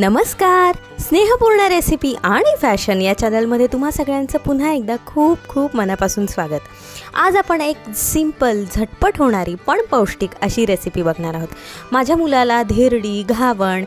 नमस्कार. स्नेहपूर्ण रेसिपी आणि फॅशन या चॅनलमध्ये तुम्हा सगळ्यांचं पुन्हा एकदा खूप खूप मनापासून स्वागत. आज आपण एक सिंपल झटपट होणारी पण पौष्टिक अशी रेसिपी बघणार आहोत. माझ्या मुलाला धिरडी घावण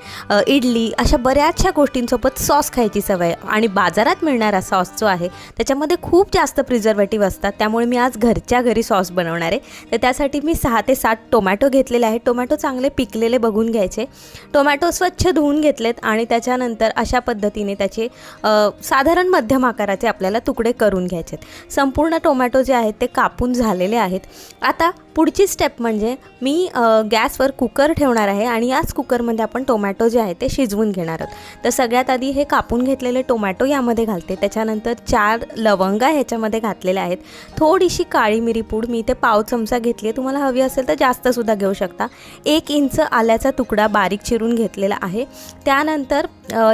इडली अशा बऱ्याचशा गोष्टींसोबत सॉस खायची सवय आणि बाजारात मिळणारा सॉस जो आहे त्याच्यामध्ये खूप जास्त प्रिझर्वेटिव्ह असतात. त्यामुळे मी आज घरच्या घरी सॉस बनवणार आहे. तर त्यासाठी मी सहा ते सात टोमॅटो घेतलेले आहेत. टोमॅटो चांगले पिकलेले बघून घ्यायचे. टोमॅटो स्वच्छ धुवून घेतलेत. आणि त्याच्यानंतर अशा पद्धतीने त्याचे साधारण मध्यम आकाराचे आपल्याला तुकडे करून घ्यायचे आहेत संपूर्ण टोमॅटो जे आहेत ते कापून झालेले आहेत. आता पुढची स्टेप म्हणजे मी गॅसवर कुकर ठेवणार आहे आणि याच कुकरमध्ये आपण टोमॅटो जे आहे ते शिजवून घेणार आहोत. तर सगळ्यात आधी हे कापून घेतलेले टोमॅटो यामध्ये घालते. त्याच्यानंतर चार लवंगा ह्याच्यामध्ये घातलेल्या आहेत. थोडीशी काळी मिरी पूड मी इथे पाव चमचा घेतली आहे. तुम्हाला हवी असेल तर जास्तसुद्धा घेऊ शकता. एक इंच आल्याचा तुकडा बारीक चिरून घेतलेला आहे. त्यानंतर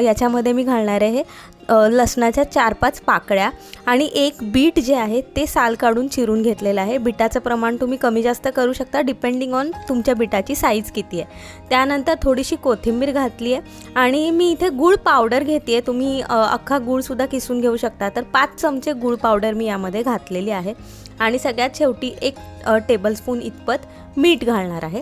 याच्यामध्ये मी घालणार आहे लसणाच्या चार पाच पाकळ्या आणि एक बीट जे आहे ते साल काढून चिरून घेतलेलं आहे. बिटाचं प्रमाण तुम्ही कमी जास्त करू शकता डिपेंडिंग ऑन तुमच्या बिटाची साईज किती आहे. त्यानंतर थोडीशी कोथिंबीर घातली आहे आणि मी इथे गूळ पावडर घेते आहे तुम्ही अख्खा गूळसुद्धा किसून घेऊ शकता. तर पाच चमचे गूळ पावडर मी यामध्ये घातलेली आहे. आणि सगळ्यात शेवटी एक टेबलस्पून इतपत मीठ घालणार आहे.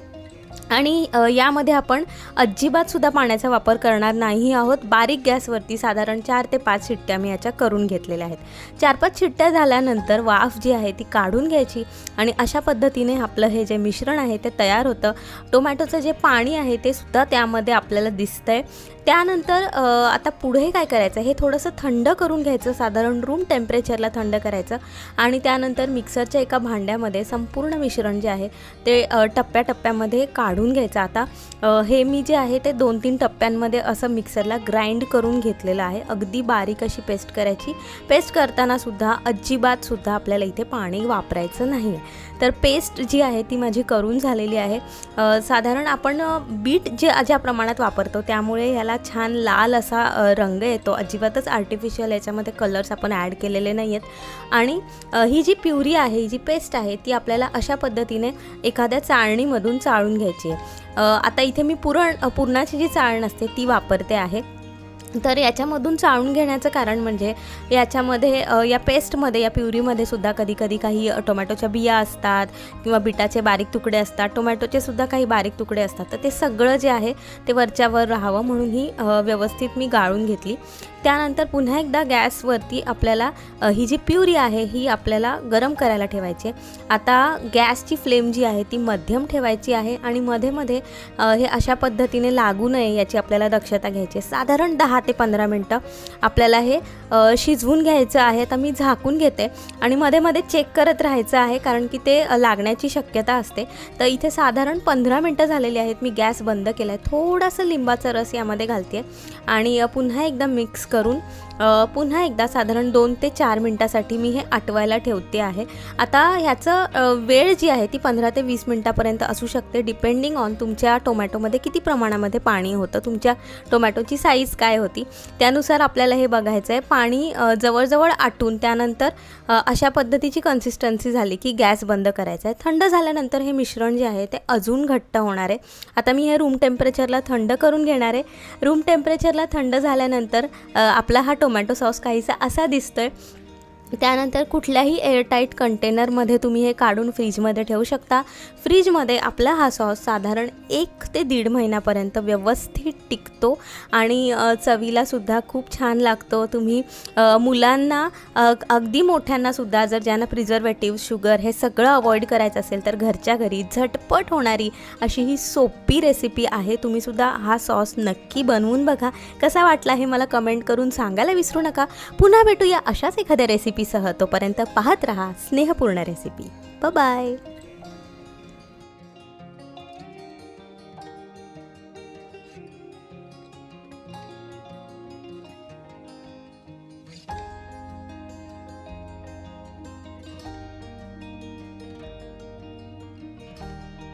आणि यामध्ये आपण अजिबातसुद्धा पाण्याचा वापर करणार नाही आहोत. बारीक गॅसवरती साधारण चार ते पाच शिट्ट्या मी याच्या करून घेतलेल्या आहेत. चार पाच शिट्ट्या झाल्यानंतर वाफ जी आहे ती काढून घ्यायची आणि अशा पद्धतीने आपलं हे जे मिश्रण आहे ते तयार होतं. टोमॅटोचं जे पाणी आहे ते सुद्धा त्यामध्ये आपल्याला दिसतंय. त्यानंतर आता पुढे काय करायचं? हे थोडंसं थंड करून घ्यायचं. साधारण रूम टेम्परेचरला थंड करायचं. आणि त्यानंतर मिक्सरच्या एका भांड्यामध्ये संपूर्ण मिश्रण जे आहे ते टप्प्याटप्प्यामध्ये काढ काढून घ्यायचं. आता हे मी जे आहे ते दोन तीन टप्प्यांमध्ये असं मिक्सरला ग्राइंड करून घेतलेलं आहे. अगदी बारीक अशी पेस्ट करायची. पेस्ट करतानासुद्धा अजिबातसुद्धा आपल्याला इथे पाणी वापरायचं नाही आहे तर पेस्ट जी आहे ती माझी करून झालेली आहे. साधारण आपण बीट जे ज्या प्रमाणात वापरतो त्यामुळे ह्याला छान लाल असा रंग येतो. अजिबातच आर्टिफिशियल याच्यामध्ये कलर्स आपण ॲड केलेले नाही आहेत आणि ही जी प्युरी आहे ही जी पेस्ट आहे ती आपल्याला अशा पद्धतीने एखाद्या चाळणीमधून चाळून घ्यायची. आहे आता इथे मी पुरण पुरणाची जी चाळण असते ती वापरते आहे. तर याच्यामधून चाळून घेण्याचं कारण म्हणजे याच्यामध्ये या पेस्टमध्ये या प्युरीमध्ये सुद्धा कधी कधी काही टोमॅटोच्या बिया असतात किंवा बिटाचे बारीक तुकडे असतात. टोमॅटोचे सुद्धा काही बारीक तुकडे असतात. तर ते सगळं जे आहे ते वरच्यावर राहावं म्हणून ही व्यवस्थित मी गाळून घेतली. त्यानंतर पुन्हा एकदा गॅसवरती आपल्याला ही जी प्युरी आहे ही आपल्याला गरम करायला ठेवायची आता गॅसची फ्लेम जी आहे ती मध्यम ठेवायची आहे आणि मध्ये मध्ये हे अशा पद्धतीने लागू नये याची आपल्याला दक्षता घ्यायची आहे. साधारण दहा ते पंधरा मिनटं. आपल्याला हे शिजवून घ्यायचं आहे आता मी झाकून घेते. आणि मध्ये मध्ये चेक करत राहायचं आहे कारण की ते लागण्याची शक्यता असते. तर इथे साधारण पंधरा मिनटं झालेली आहेत मी गॅस बंद केला आहे थोडासा लिंबाचा रस यामध्ये घालते आणि पुन्हा एकदा मिक्स करून पुन्हा एकदा साधारण दोन ते चार मिनटासाठी मी हे आटवायला ठेवते आहे. आता ह्याचं वेळ जी आहे ती पंधरा ते वीस मिनटापर्यंत असू शकते. डिपेंडिंग ऑन तुमच्या टोमॅटोमध्ये किती प्रमाणामध्ये पाणी होतं तुमच्या टोमॅटोची साईज काय होती त्यानुसार आपल्याला हे बघायचं आहे पाणी जवळजवळ आटून त्यानंतर अशा पद्धतीची कन्सिस्टन्सी झाली की गॅस बंद करायचा आहे. थंड झाल्यानंतर हे मिश्रण जे आहे ते अजून घट्ट होणार आहे. आता मी हे रूम टेम्परेचरला थंड करून घेणार आहे. रूम टेम्परेचरला थंड झाल्यानंतर आपला हा टोमॅटो सॉस काहीसा असा दिसतोय त्यानंतर कुठल्याही एअरटाईट कंटेनरमध्ये तुम्ही हे काढून फ्रीजमध्ये ठेवू शकता. फ्रीजमध्ये आपला हा सॉस साधारण एक ते दीड महिन्यापर्यंत व्यवस्थित टिकतो आणि चवीलासुद्धा खूप छान लागतो. तुम्ही मुलांना अगदी मोठ्यांनासुद्धा जर ज्यांना प्रिझर्वेटिव्ह शुगर हे सगळं अवॉइड करायचं असेल तर घरच्या घरी झटपट होणारी अशी ही सोपी रेसिपी आहे. तुम्हीसुद्धा हा सॉस नक्की बनवून बघा. कसा वाटला हे मला कमेंट करून सांगायला विसरू नका. पुन्हा भेटूया अशाच एखाद्या रेसिपी रेसिपीसह तोपर्यंत पाहत रहा स्नेहपूर्ण रेसिपी. बाय